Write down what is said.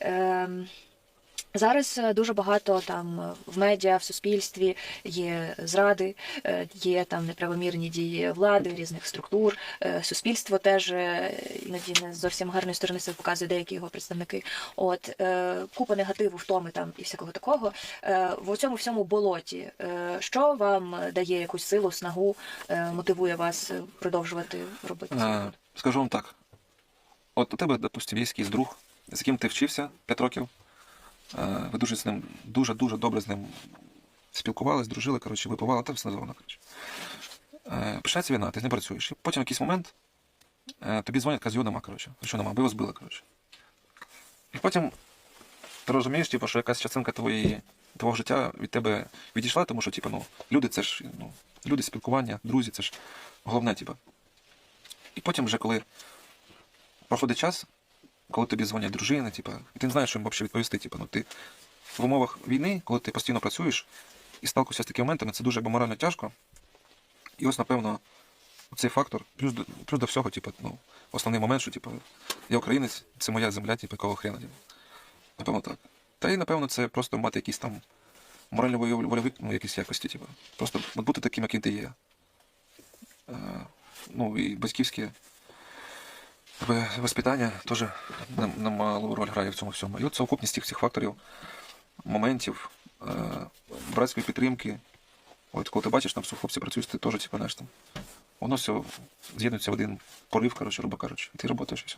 Ем, Зараз е, дуже багато там е, в медіа, в суспільстві є зради, е, є там неправомірні дії влади, різних структур. Суспільство теж іноді не зовсім гарної сторони себе показує деякі його представники. От купа негативу, втоми там і всякого такого. В цьому всьому болоті. Що вам дає якусь силу, снагу, мотивує вас продовжувати робити скажу вам так. От у тебе, допустим, є якийсь друг, з яким ти вчився 5 років. Е, ви дуже з ним дуже-дуже добре з ним спілкувались, дружили, коротше, випивали, там все коротше. Е, починається війна, ти ним працюєш. І потім в якийсь момент е, тобі дзвонять, кажуть, його нема, коротше. Що нема, ви його збили, коротше. І потім ти розумієш, типу, що якась частинка твоєї, твого життя від тебе відійшла, тому що, типу, ну, люди це ж, ну, люди, спілкування, друзі, це ж головне, типу. І потім вже коли проходить час, коли тобі дзвонять дружини, типу, і ти не знаєш, що їм взагалі відповісти. Типу, ну, ти в умовах війни, коли ти постійно працюєш і сталкуєшся з такими моментами, це дуже морально тяжко. І ось, напевно, цей фактор, плюс до, плюс до всього, типу, ну, основний момент, що типу, я українець, це моя земля, типу, якого хрена. Типу. Напевно, так. Та й, напевно, це просто мати якісь там морально-вольові ну, якісь якості, типу. Просто бути таким, яким ти є. Е, ну, і батьківське воспитання теж немалу роль грає в цьому всьому. І от совокупність цих всіх факторів, моментів, е, братської підтримки. От коли ти бачиш, там хлопці працюють, ти теж, типу, знаєш, там, воно все з'єднується в один порив, коротше, грубо кажучи, ти працюєш і все.